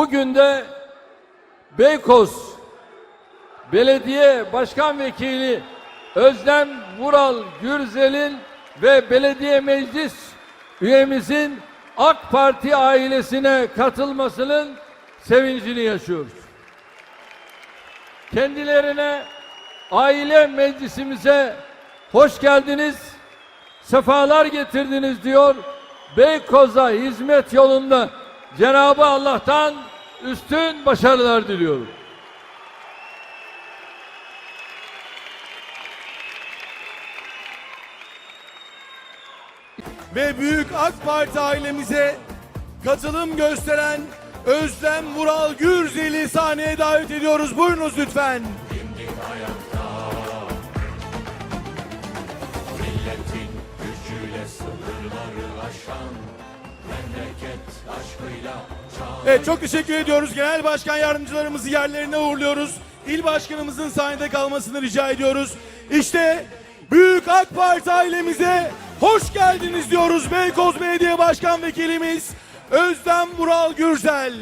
Bugün de Beykoz Belediye Başkan Vekili Özlem Vural Gürzel'in ve belediye meclis üyemizin AK Parti ailesine katılmasının sevincini yaşıyoruz. Kendilerine aile meclisimize hoş geldiniz, sefalar getirdiniz diyor. Beykoz'a hizmet yolunda Cenabı Allah'tan üstün başarılar diliyorum. ve Büyük AK Parti ailemize katılım gösteren Özlem Vural Gürzel'i sahneye davet ediyoruz. Buyurunuz lütfen. Milletin gücüyle sınırları aşan Evet çok teşekkür ediyoruz. Genel Başkan yardımcılarımızı yerlerine uğurluyoruz. İl Başkanımızın sahnede kalmasını rica ediyoruz. İşte Büyük AK Parti ailemize hoş geldiniz diyoruz. Beykoz Belediye Başkan Vekilimiz Özlem Vural Gürzel.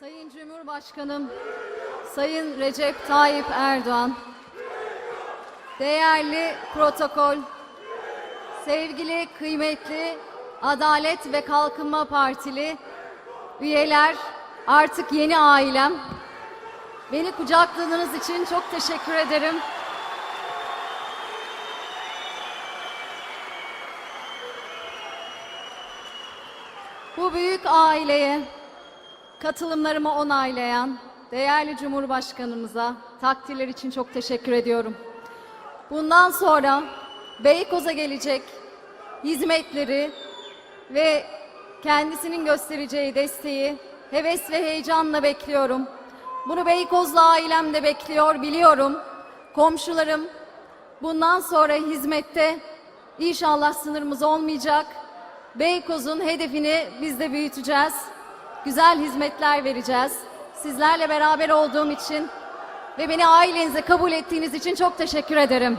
Sayın Cumhurbaşkanım, Sayın Recep Tayyip Erdoğan, değerli protokol, sevgili kıymetli Adalet ve Kalkınma Partili üyeler, artık yeni ailem, beni kucakladığınız için çok teşekkür ederim. Bu büyük aileye katılımlarımı onaylayan değerli Cumhurbaşkanımıza takdirler için çok teşekkür ediyorum. Bundan sonra Beykoz'a gelecek hizmetleri ve kendisinin göstereceği desteği heves ve heyecanla bekliyorum. Bunu Beykoz'la ailem de bekliyor biliyorum. Komşularım bundan sonra hizmette inşallah sınırımız olmayacak. Beykoz'un hedefini biz de büyüteceğiz. Güzel hizmetler vereceğiz. Sizlerle beraber olduğum için ve beni ailenize kabul ettiğiniz için çok teşekkür ederim.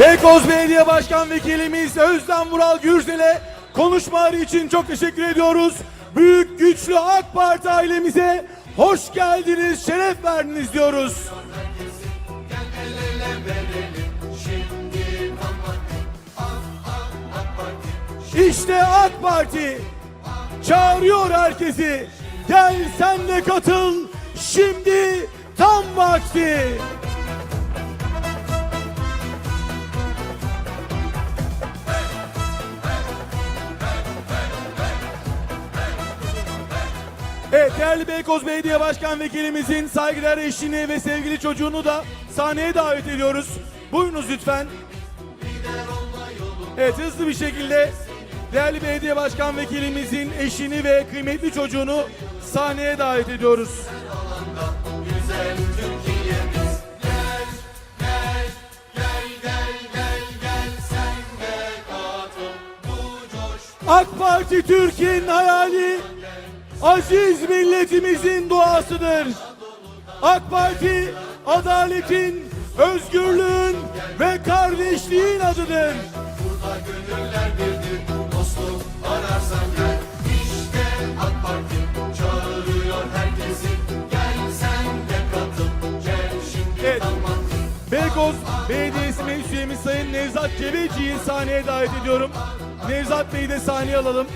Beykoz Belediye Başkan Vekilimiz Özlem Vural Gürsel'e konuşmaları için çok teşekkür ediyoruz. Büyük güçlü AK Parti ailemize hoş geldiniz, şeref verdiniz diyoruz. İşte AK Parti çağırıyor herkesi. Gel sen de katıl. Şimdi tam vakti. Evet değerli Beykoz Belediye Başkan Vekilimizin saygıdeğer eşini ve sevgili çocuğunu da sahneye davet ediyoruz. Buyurunuz lütfen. Evet hızlı bir şekilde değerli belediye başkan vekilimizin eşini ve kıymetli çocuğunu sahneye davet ediyoruz. AK Parti Türkiye'nin hayali aziz milletimizin duasıdır. AK Parti adaletin, özgürlüğün ve kardeşliğin adıdır. Burada gönüller Dostluk ararsan gel İşte AK Parti çağırıyor herkesi Gel sen de katıl Gel şimdi Evet. Beykoz Belediyesi Meclis Üyemiz Sayın Nevzat Cebeci'yi sahneye davet ediyorum. Nevzat Bey'i de sahneye alalım.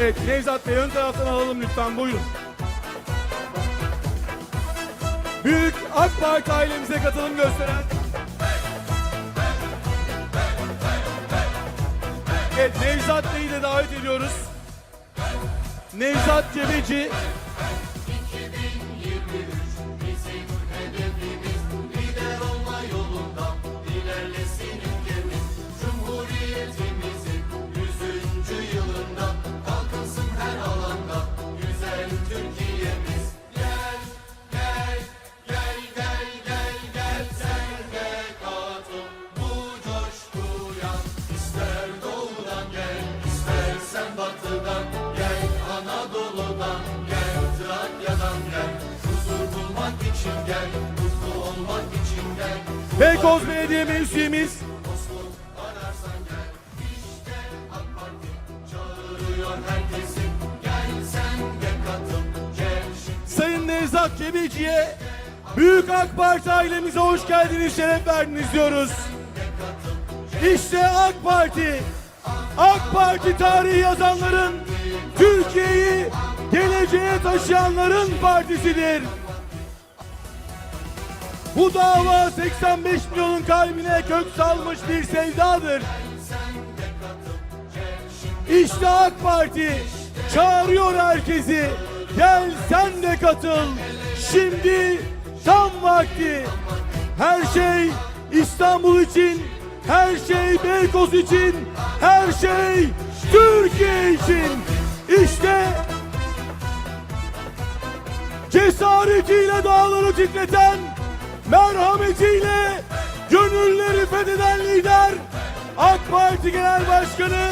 Evet Nevzat Bey ön taraftan alalım lütfen buyurun. Büyük AK Parti ailemize katılım gösteren Evet Nevzat Bey'i de davet ediyoruz. Nevzat Cebeci Lider Beykoz Belediye Meclisimiz. Çağırıyor herkesi. Gel sen de katıl Cemşit Sayın Nevzat Cebeci'ye Büyük AK Parti ailemize hoş geldiniz, şeref verdiniz diyoruz. İşte AK Parti, AK Parti tarihi yazanların, Türkiye'yi geleceğe taşıyanların partisidir. Bu dava 85 milyonun kalbine kök salmış bir sevdadır. İşte AK Parti çağırıyor herkesi. Gel sen de katıl. Şimdi tam vakti. Her şey İstanbul için, her şey Beykoz için, her şey Türkiye için. İşte cesaretiyle dağları titreten, merhametiyle gönülleri fetheden lider AK Parti Genel Başkanı